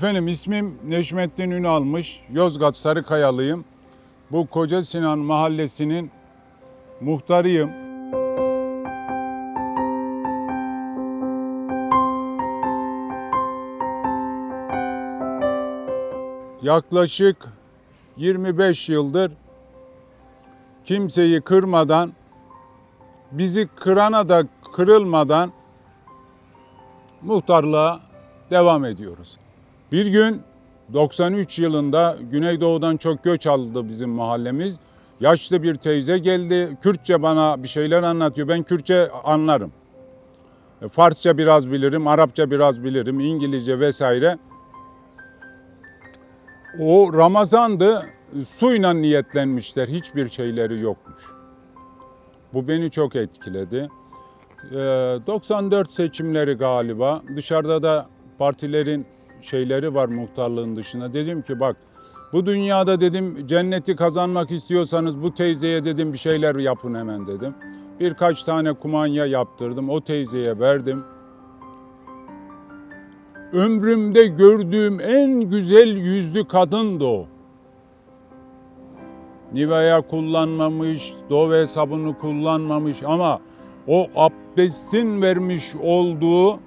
Efendim ismim Neşmettin Ünalmış. Yozgat Sarıkayalıyım. Bu Koca Sinan Mahallesi'nin muhtarıyım. Yaklaşık 25 yıldır kimseyi kırmadan, bizi kırana da kırılmadan muhtarlığa devam ediyoruz. Bir gün 93 yılında Güneydoğu'dan çok göç aldı bizim mahallemiz. Yaşlı bir teyze geldi. Kürtçe bana bir şeyler anlatıyor. Ben Kürtçe anlarım. E, Farsça biraz bilirim, Arapça biraz bilirim, İngilizce vesaire. O Ramazan'dı. Suyla niyetlenmişler. Hiçbir şeyleri yokmuş. Bu beni çok etkiledi. Ee, 94 seçimleri galiba. Dışarıda da partilerin şeyleri var muhtarlığın dışında. Dedim ki bak bu dünyada dedim cenneti kazanmak istiyorsanız bu teyzeye dedim bir şeyler yapın hemen dedim. Birkaç tane kumanya yaptırdım. O teyzeye verdim. Ömrümde gördüğüm en güzel yüzlü kadındı o. Nivea kullanmamış, dove sabunu kullanmamış ama o abdestin vermiş olduğu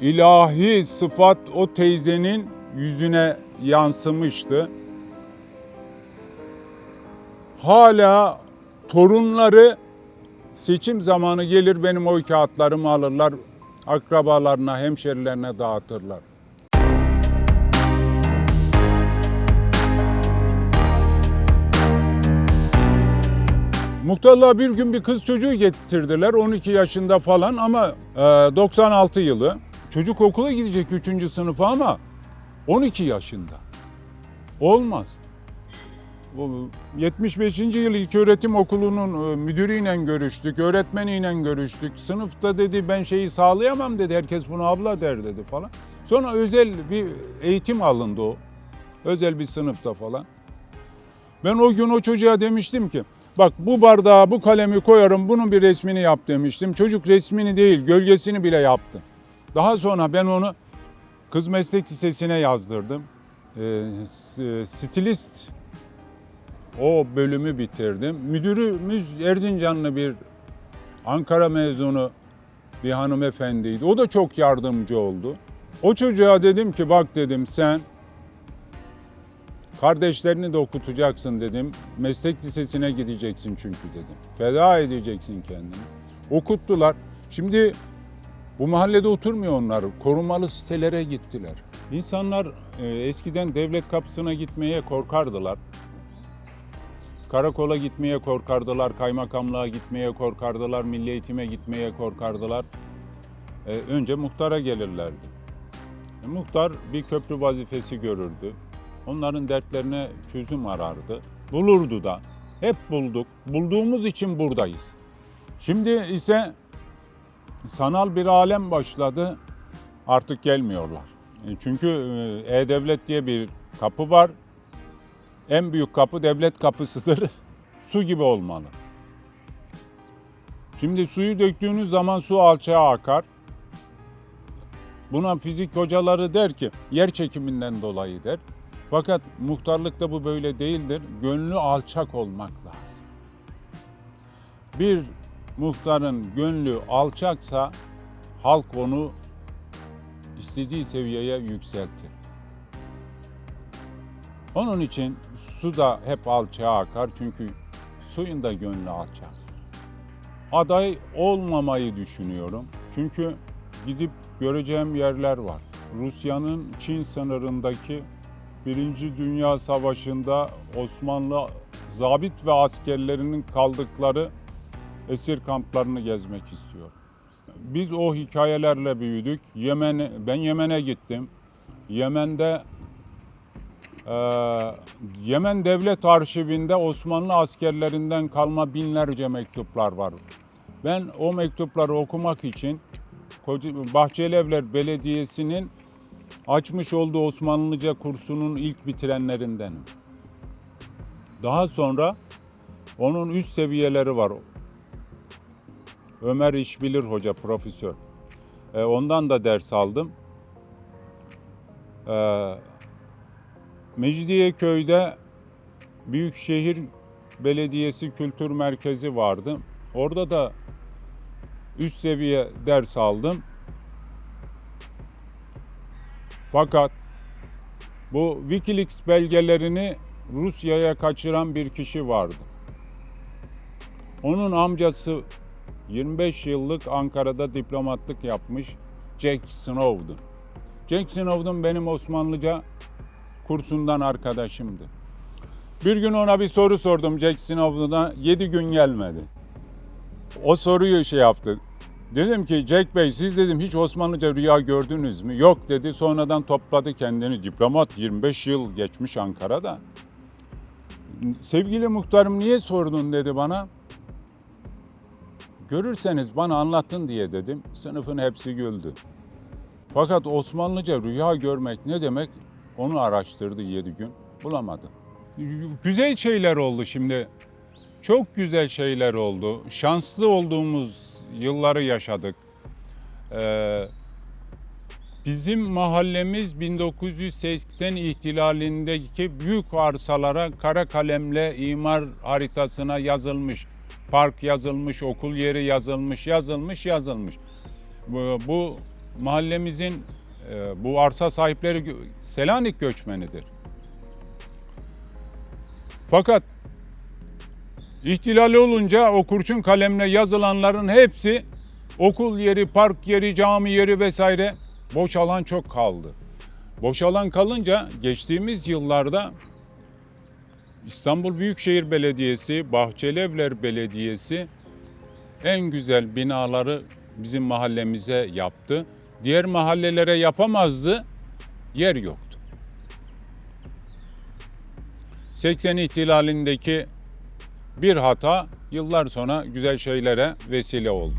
ilahi sıfat o teyzenin yüzüne yansımıştı. Hala torunları seçim zamanı gelir benim oy kağıtlarımı alırlar, akrabalarına, hemşerilerine dağıtırlar. Muhtarlığa bir gün bir kız çocuğu getirdiler 12 yaşında falan ama e, 96 yılı. Çocuk okula gidecek 3. sınıfa ama 12 yaşında. Olmaz. O 75. yıl İlköğretim Okulu'nun e, müdürüyle görüştük, öğretmeniyle görüştük. Sınıfta dedi ben şeyi sağlayamam dedi. Herkes bunu abla der dedi falan. Sonra özel bir eğitim alındı o. Özel bir sınıfta falan. Ben o gün o çocuğa demiştim ki bak bu bardağa bu kalemi koyarım bunun bir resmini yap demiştim. Çocuk resmini değil gölgesini bile yaptı. Daha sonra ben onu kız meslek lisesine yazdırdım. Ee, s- stilist o bölümü bitirdim. Müdürümüz Erzincanlı bir Ankara mezunu bir hanımefendiydi. O da çok yardımcı oldu. O çocuğa dedim ki bak dedim sen Kardeşlerini de okutacaksın dedim. Meslek lisesine gideceksin çünkü dedim. Feda edeceksin kendini. Okuttular. Şimdi bu mahallede oturmuyor onlar. Korumalı sitelere gittiler. İnsanlar e, eskiden devlet kapısına gitmeye korkardılar. Karakola gitmeye korkardılar, kaymakamlığa gitmeye korkardılar, milli eğitime gitmeye korkardılar. E, önce muhtara gelirlerdi. E, muhtar bir köprü vazifesi görürdü. Onların dertlerine çözüm arardı. Bulurdu da. Hep bulduk. Bulduğumuz için buradayız. Şimdi ise sanal bir alem başladı. Artık gelmiyorlar. E, Çünkü e, E-Devlet diye bir kapı var. En büyük kapı devlet kapısıdır. Su gibi olmalı. Şimdi suyu döktüğünüz zaman su alçağa akar. Buna fizik hocaları der ki yer çekiminden dolayı der. Fakat muhtarlıkta bu böyle değildir. Gönlü alçak olmak lazım. Bir muhtarın gönlü alçaksa halk onu istediği seviyeye yükseltir. Onun için su da hep alçağa akar çünkü suyun da gönlü alçak. Aday olmamayı düşünüyorum. Çünkü gidip göreceğim yerler var. Rusya'nın Çin sınırındaki Birinci Dünya Savaşı'nda Osmanlı zabit ve askerlerinin kaldıkları esir kamplarını gezmek istiyorum. Biz o hikayelerle büyüdük. Yemen, ben Yemen'e gittim. Yemen'de eee, Yemen Devlet Arşivinde Osmanlı askerlerinden kalma binlerce mektuplar var. Ben o mektupları okumak için Bahçelievler Belediyesi'nin açmış olduğu Osmanlıca kursunun ilk bitirenlerindenim. Daha sonra onun üst seviyeleri var. Ömer İşbilir Hoca, profesör. E, ondan da ders aldım. Ee, Mecidiyeköy'de Büyükşehir Belediyesi Kültür Merkezi vardı. Orada da üst seviye ders aldım. Fakat bu Wikileaks belgelerini Rusya'ya kaçıran bir kişi vardı. Onun amcası 25 yıllık Ankara'da diplomatlık yapmış Jack Snowden. Jack Snowden benim Osmanlıca kursundan arkadaşımdı. Bir gün ona bir soru sordum Jack Snowden'a 7 gün gelmedi. O soruyu şey yaptı. Dedim ki Jack Bey siz dedim hiç Osmanlıca rüya gördünüz mü? Yok dedi. Sonradan topladı kendini. Diplomat 25 yıl geçmiş Ankara'da. Sevgili muhtarım niye sordun dedi bana. Görürseniz bana anlatın diye dedim. Sınıfın hepsi güldü. Fakat Osmanlıca rüya görmek ne demek onu araştırdı 7 gün. Bulamadı. Güzel şeyler oldu şimdi. Çok güzel şeyler oldu. Şanslı olduğumuz yılları yaşadık. Ee, bizim mahallemiz 1980 ihtilalindeki büyük arsalara kara kalemle imar haritasına yazılmış. Park yazılmış, okul yeri yazılmış, yazılmış, yazılmış. Bu, bu mahallemizin e, bu arsa sahipleri Selanik göçmenidir. Fakat ihtilali olunca o kurşun kalemle yazılanların hepsi okul yeri, park yeri, cami yeri vesaire boş alan çok kaldı. Boş alan kalınca geçtiğimiz yıllarda İstanbul Büyükşehir Belediyesi, Bahçelievler Belediyesi en güzel binaları bizim mahallemize yaptı. Diğer mahallelere yapamazdı, yer yoktu. 80 ihtilalindeki bir hata yıllar sonra güzel şeylere vesile oldu.